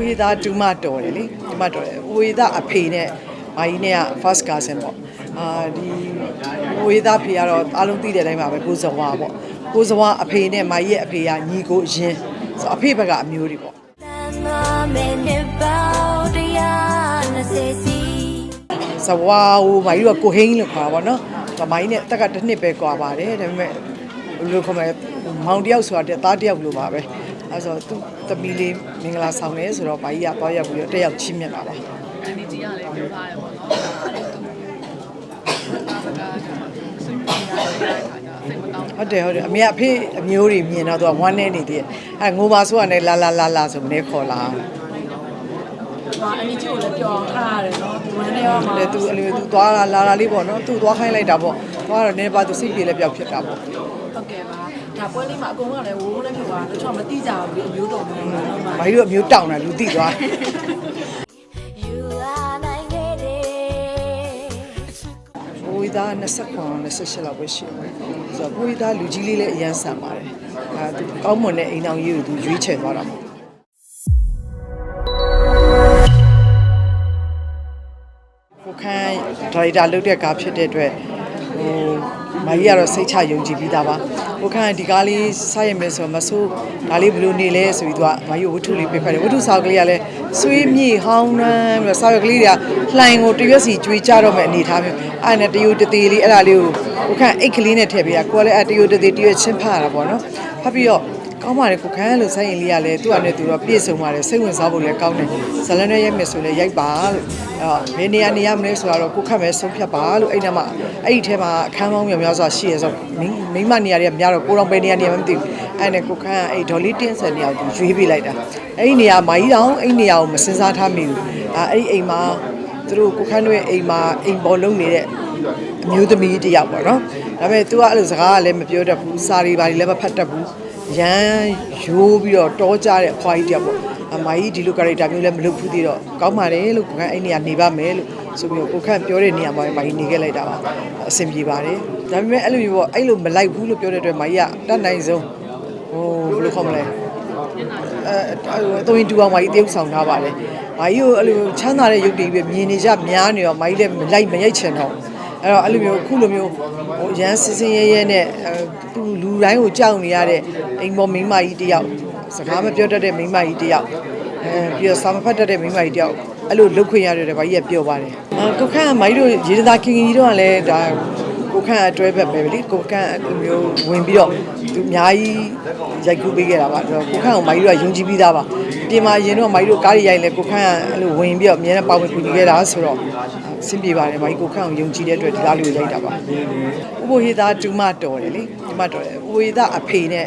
ဟိသားဒူမတော်တယ်လေဒူမတော်တယ်ဟိုဟိသားအဖေနဲ့မာကြီးနဲ့က first cousin ပေါ့အာဒီဟိုဟိသားဖေကတော့အားလုံးသိတဲ့အတိုင်းပါပဲကိုဇဝါပေါ့ကိုဇဝါအဖေနဲ့မာကြီးရဲ့အဖေကညီကိုအရင်ဆိုအဖေဘက်ကအမျိုးတွေပေါ့တန်သွားမယ်နှစ်ပေါင်းတရားနှစ်ဆယ်စီဇဝါဟိုမာကြီးကကိုဟိန်းလို့ခေါ်တာပေါ့နော်ဇမာကြီးနဲ့တက်ကတစ်နှစ်ပဲကွာပါတယ်ဒါပေမဲ့ဘယ်လိုခေါ်မလဲမောင်တယောက်ဆိုတာတဲ့သားတယောက်လိုပါပဲ အဲဆိုသူသမီးလေးမင်္ဂလာဆောင်နေဆိုတော့မာကြီးကသွားရောက်ပြီးတော့တက်ရောက်ချင်းမြတ်တာပါအန်ဒီကြီးကလည်းပြောထားတယ်ပေါ့နော်အဲ့ဒါသူကစိတ်မကောင်းတဲ့ခါကျစိတ်မကောင်းဟုတ်တယ်ဟုတ်တယ်အမေအဖေအမျိုးတွေမြင်တော့သူကဝမ်းနေနေသေးတယ်အဲငိုပါဆိုကနေလာလာလာလာဆိုမနေခေါ်လာဟာအန်ဒီချိုကိုလည်းပြောအောင်ထားရတယ်နော်ဒီဝမ်းထဲရောမှာတယ်သူအလိုသူသွားလာလာလာလေးပေါ့နော်သူသွားခိုင်းလိုက်တာပေါ့သွားတော့နည်းပါသူစိတ်ပြေလည်းပျောက်ဖြစ်တာပေါ့ ဟုတ်ကဲ့ပါဒါပွဲလေးမှာအကုန်လုံးကလည်းဝိုးဝိုးနဲ့ဖြစ်သွားတယ်တချို့ကမသိကြဘူးဒီအမျိုးတော်မျိုးနော်နော်ဘာကြီးတို့အမျိုးတောင်းတာလူသိသွား You are နိုင်ခဲ့တယ်ဘိုးသား29 28လောက်ပဲရှိတယ်ဆိုတော့ဘိုးသားလူကြီးလေးလည်းအရန်ဆန်ပါတယ်အဲသူကောင်းမွန်တဲ့အိမ်အောင်ကြီးကိုသူရွေးချယ်သွားတာပေါ့ ကိုခန်းဒရိုက်တာလုပ်တဲ့ကားဖြစ်တဲ့အတွက်ဟို မကြီးကတော့စိတ်ချယုံကြည်ပြီးသားပါကိုခန်းကဒီကားလေးစားရမယ်ဆိုတော့မဆိုးဒါလေးဘယ်လိုနေလဲဆိုပြီးသူကမကြီးကိုဝတ္ထုလေးပေးဖက်တယ်ဝတ္ထုစာကလေးကလည်းဆွေးမြေဟောင်းနှမ်းပြီးတော့စာရွက်ကလေးတွေကလှိုင်ကိုတရွက်စီကျွေးကြတော့မယ်အနေထားမျိုးအဲ့ဒါနဲ့တယူတသေးလေးအဲ့ဒါလေးကိုကိုခန်းအိတ်ကလေးနဲ့ထည့်ပေးတာကိုကလည်းအဲ့တယူတသေးတရွက်ချင်းဖတ်ရတာပေါ့နော်ဖတ်ပြီးတော့ ကောင်းပါတယ်ကိုခန်းလို့ဆိုရင်လေးကလည်းသူ့အနေနဲ့သူတော့ပြည့်စုံပါတယ်စိတ်ဝင်စားဖို့လည်းကောင်းတယ်ဇလန်နဲ့ရိုက်မယ်ဆိုလည်းရိုက်ပါလို့အဲ့တော့ဘယ်နေရာနေရမလဲဆိုတော့ကိုခတ်မယ်ဆုံးဖြတ်ပါလို့အဲ့ဒီမှာအဲ့ဒီထဲမှာအခန်းပေါင်းများများစွာရှိရဆိုမိမိမနေရာတွေကများတော့ကိုတော့ဘယ်နေရာနေရာမှမသိဘူးအဲ့နဲ့ကိုခန်းကအဲ့ဒေါ်လေးတင်းဆယ်နေရာကိုရွေးပေးလိုက်တာအဲ့ဒီနေရာမာကြီးတောင်အဲ့ဒီနေရာကိုမစင်စားထားမိဘူးအဲ့ဒီအိမ်မှာသူတို့ကိုခန်းတို့ရဲ့အိမ်မှာအိမ်ပေါ်လုံးနေတဲ့အမျိုးသမီးတစ်ယောက်ပေါ့နော်ဒါပေမဲ့ तू ကအဲ့လိုစကားကလည်းမပြောတတ်ဘူးစာရီပါရီလည်းမဖတ်တတ်ဘူး ရမ်းရိုးပြီးတော့တောကြတဲ့အခွာကြီးတယောက်ပေါ့အမကြီးဒီလို character မျိုးလည်းမလုပ်ဘူးသေးတော့ကောင်းပါတယ်လို့ကိုခန့်အဲ့နေရာနေပါမယ်လို့ဆိုပြီးတော့ကိုခန့်ပြောတဲ့နေရာမှာမကြီးနေခဲ့လိုက်တာပါအဆင်ပြေပါတယ်ဒါပေမဲ့အဲ့လိုမျိုးပေါ့အဲ့လိုမလိုက်ဘူးလို့ပြောတဲ့အတွက်မကြီးကတတ်နိုင်ဆုံးဟိုဘယ်လိုခေါ်မလဲအဲတိုင်တူအောင်မကြီးတယောက်ဆောင်ထားပါတယ်မကြီးကိုအဲ့လိုချမ်းသာတဲ့ရုပ်တွေပဲမြင်နေကြများနေတော့မကြီးလည်းမလိုက်မရိုက်ချင်တော့ အဲ့တော့အဲ့လိုမျိုးအခုလိုမျိုးဟိုရမ်းစစင်းရဲရဲနဲ့အဲသူလူတိုင်းကိုကြောက်နေရတဲ့အိမ်ပေါ်မိန်းမကြီးတယောက်စကားမပြောတတ်တဲ့မိန်းမကြီးတယောက်အဲပြီးတော့စာမဖတ်တတ်တဲ့မိန်းမကြီးတယောက်အဲ့လိုလုတ်ခွင့်ရတယ်ဗာကြီးကပြောပါတယ်အဲကိုခန့်ကမကြီးတို့ရေဒါခင်ကြီးတို့ကလည်းဒါကိုခန့်အတွဲဘက်ပဲလေကိုခန့်အဲ့လိုမျိုးဝင်ပြီးတော့ သူအများကြီးရိုက်ကူးပေးခဲ့တာပါအဲ့တော့ကိုခန့်ကိုမကြီးတို့ကယုံကြည်ပြီးသားပါပြင်မာရင်တော့မကြီးတို့ကားရိုက်လဲကိုခန့်ကအဲ့လိုဝင်ပြီးတော့အများနဲ့ပါဝင်ကူညီခဲ့တာဆိုတော့အဆင်ပြေပါတယ်မကြီးကိုခန့်ကိုယုံကြည်တဲ့အတွက်ဒီလားလေးကိုရိုက်တာပါဥပဟိသားဒူမတော်တယ်လေဒူမတော်တယ်ဥပဟိသားအဖေနဲ့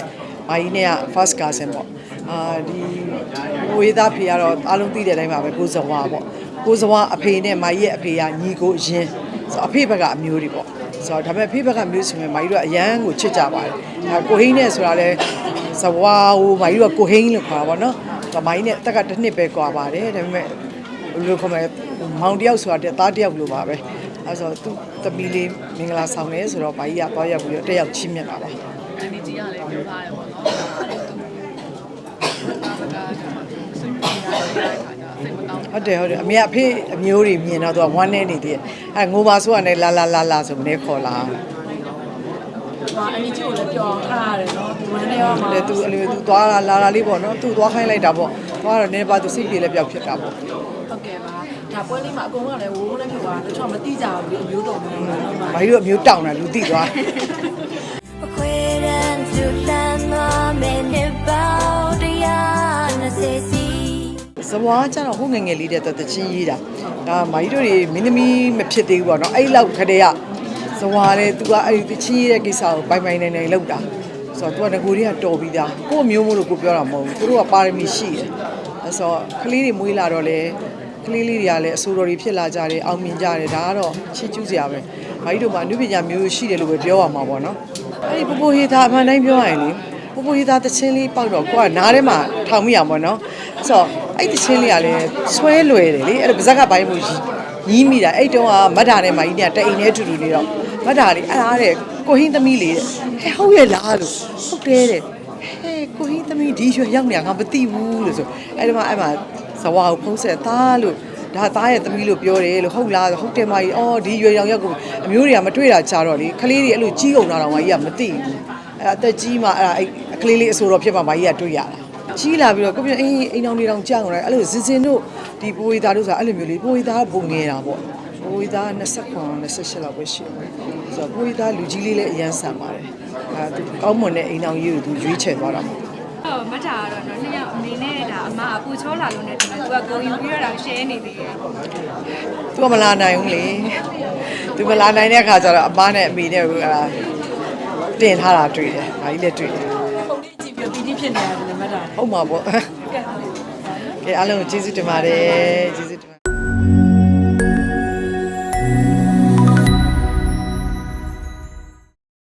မကြီးနဲ့က first cousin ပေါ့အာဒီဥပဟိသားဖေကတော့အားလုံးသိတဲ့အတိုင်းပါပဲကိုဇဝါပေါ့ကိုဇဝါအဖေနဲ့မကြီးရဲ့အဖေကညီကိုအရင်ဆိုအဖေဘက်ကအမျိုးတွေပေါ့ ဆိုတော့ဒါပေမဲ့ဖေဘက်ကမျိုးဆိုရင်မကြီးတို့ကအရန်ကိုချစ်ကြပါတယ်အဲကိုဟိန်းနဲ့ဆိုတာလဲဇဝါဟိုမကြီးတို့ကကိုဟိန်းလို့ခေါ်တာပေါ့နော်ဇမိုင်းနဲ့တက်ကတစ်နှစ်ပဲကွာပါတယ်ဒါပေမဲ့ဘယ်လိုခေါ်မလဲမောင်တယောက်ဆိုတာတဲ့သားတယောက်လိုပါပဲအဲဆိုသူသမီးလေးမင်္ဂလာဆောင်နေဆိုတော့ဘာကြီးကသွားရောက်ပြီးတော့တက်ရောက်ချင်းမြတ်တာပါအန်ဒီကြီးကလည်းပြောထားတယ်ပေါ့နော်အဲ့ဒါသူက စိတ်မကောင်းတဲ့ခါကျစိတ်မကောင်းဟုတ်တယ်ဟုတ်တယ်အမေအဖေအမျိုးတွေမြင်တော့သူကဝမ်းနေနေသေးတယ်အဲငိုပါဆိုကနေလာလာလာလာဆိုမနေခေါ်လာဟာအန်ဒီချိုကိုလည်းပြောအောင်ထားရတယ်နော်ဒီဝမ်းထဲရောမှာတယ်သူအလိုသူသွားလာလာလာလေးပေါ့နော်သူသွားခိုင်းလိုက်တာပေါ့သွားတော့နည်းပါသူစိတ်ပြေလည်းပျောက်ဖြစ်တာပေါ့ဟုတ်ကဲ့ပါဒါပွဲလေးမှာအကုန်လုံးကလည်းဝိုးဝိုးနဲ့ဖြစ်သွားတယ်တချို့ကမသိကြဘူးဒီအမျိုးတော်မျိုးနော်နော်ဘာကြီးတို့အမျိုးတောင်းတာလူသိသွားအခွေရန်သူတန် ဇဝါကျတော့ဟိုငယ်ငယ်လေးတဲ့တချင်းရေးတာဒါမာကြီးတို့တွေမင်းသမီးမဖြစ်သေးဘူးပေါ့နော်အဲ့လောက်ခတဲ့ကဇဝါလေသူကအဲ့ဒီတချင်းရေးတဲ့ကိစ္စကိုပိုင်ပိုင်နိုင်နိုင်လုပ်တာဆိုတော့သူကငကိုတွေကတော်ပြီးသားကို့မျိုးမို့လို့ကိုပြောတာမဟုတ်ဘူးသူတို့ကပါရမီရှိတယ်အဲ့ဆိုတော့ကလေးတွေမွေးလာတော့လေကလေးလေးတွေကလည်းအဆိုတော်တွေဖြစ်လာကြတယ်အောင်မြင်ကြတယ်ဒါကတော့ချစ်ကျူးစရာပဲမာကြီးတို့မှာအနုပညာမျိုးရှိတယ်လို့ပဲပြောရမှာပေါ့နော်အဲ့ဒီပပိုဟေသာအမှန်တိုင်းပြောရရင်လေ ပူပူဟိသားတချင်းလေးပေါက်တော့ကိုကနားထဲမှာထောင်မိရပါတော့။ဆိုတော့အဲ့တချင်းလေးကလည်းဆွဲလွယ်တယ်လေ။အဲ့ဒါပါဇက်ကပိုင်းမှုညီးမိတာအဲ့တုန်းကမတ်တာနဲ့မကြီးနဲ့တအိမ်နဲ့အတူတူနေတော့မတ်တာလေးအဲ့ဒါတဲ့ကိုဟင်းသမီးလေးတဲ့ဟဲ့ဟုတ်ရဲ့လားလို့ဟုတ်တယ်တဲ့ဟဲ့ကိုဟင်းသမီးဒီရွယ်ရောက်နေတာငါမသိဘူးလို့ဆိုအဲ့ဒီမှာအဲ့မှာဇဇဝါကိုဖုံးဆက်သားလို့ဒါသားရဲ့သမီးလို့ပြောတယ်လို့ဟုတ်လားဟုတ်တယ်မကြီးအော်ဒီရွယ်ရောင်ရောက်ကိုအမျိုးတွေကမတွေ့တာကြတော့လေကလေးတွေအဲ့လိုကြီးကုန်တာတော့မကြီးကမသိဘူးအဲ့အသက်ကြီးမှအဲ့ဒါအဲ့ ကလေးလေးအဆိုတော်ဖြစ်မှမကြီးကတွေ့ရတာကြီးလာပြီးတော့ကိုပြအိမ်အိမ်အောင်တွေတောင်ကြောက်တယ်အဲ့လိုစင်စင်တို့ဒီပိုဝေသားတို့ဆိုတာအဲ့လိုမျိုးလေးပိုဝေသားပုံငယ်တာပေါ့ပိုဝေသား29 28လောက်ပဲရှိတယ်ဆိုတော့ပိုဝေသားလူကြီးလေးလည်းအရန်ဆန်ပါတယ်အဲသူကောင်းမွန်တဲ့အိမ်အောင်ကြီးကိုသူရွေးချယ်သွားတာပေါ့အော်မတ်တာကတော့နော်နှစ်ယောက်အမေနဲ့ဒါအမအပူချောလာလို့နဲ့ဒီမှာသူကကိုယူပြီးတော့ဒါ share နေသေးတယ်သူကမလာနိုင်ဘူးလေသူမလာနိုင်တဲ့အခါကျတော့အမနဲ့အမေနဲ့ကိုအဲ့ဒါတင်ထားတာတွေ့တယ်။ဒါကြီးလည်းတွေ့တယ်ပုံလေး ကြည့်ပြီးပီတိဖြစ်နေရတယ်မတ်တာ။ဟုတ်မှာပေါ့။ကဲအားလုံးကိုကျေးဇူးတင်ပါတယ်ကျေးဇူးတင်ပါ